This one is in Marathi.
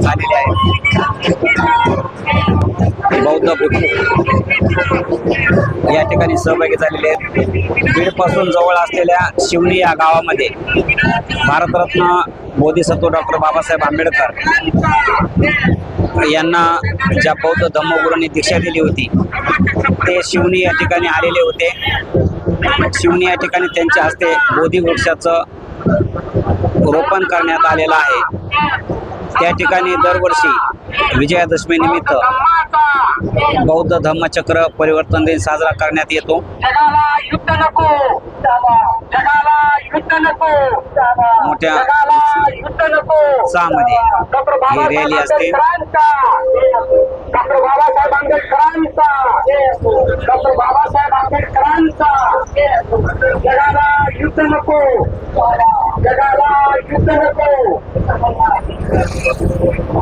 झालेले आहेत बौद्ध भिक्षू या ठिकाणी सहभागी झालेले आहेत. बीडपासून जवळ असलेल्या शिवणी या गावामध्ये भारतरत्न बोधिसत्व डॉक्टर बाबासाहेब आंबेडकर यांना ज्या बौद्ध धम्मगुरूंनी दीक्षा दिली होती ते शिवणी या ठिकाणी आलेले होते. शिवणी या ठिकाणी त्यांच्या हस्ते बोधी वृक्षाचं रोपण करण्यात आलेलं आहे. त्या ठिकाणी दरवर्षी विजयादशमी निमित्त बौद्ध धम्मचक्र परिवर्तन दिन साजरा करण्यात येतो. जगाला युद्ध नको. जगाला युद्ध नको. मोठ्या जगाला युद्ध नको. उत्साहामध्ये ही रॅली असते. डॉक्टर बाबासाहेब आंबेडकरांचा. डॉक्टर बाबासाहेब आंबेडकरांचा. जगाला युद्ध नको. जगाला युद्ध नको. Thank you.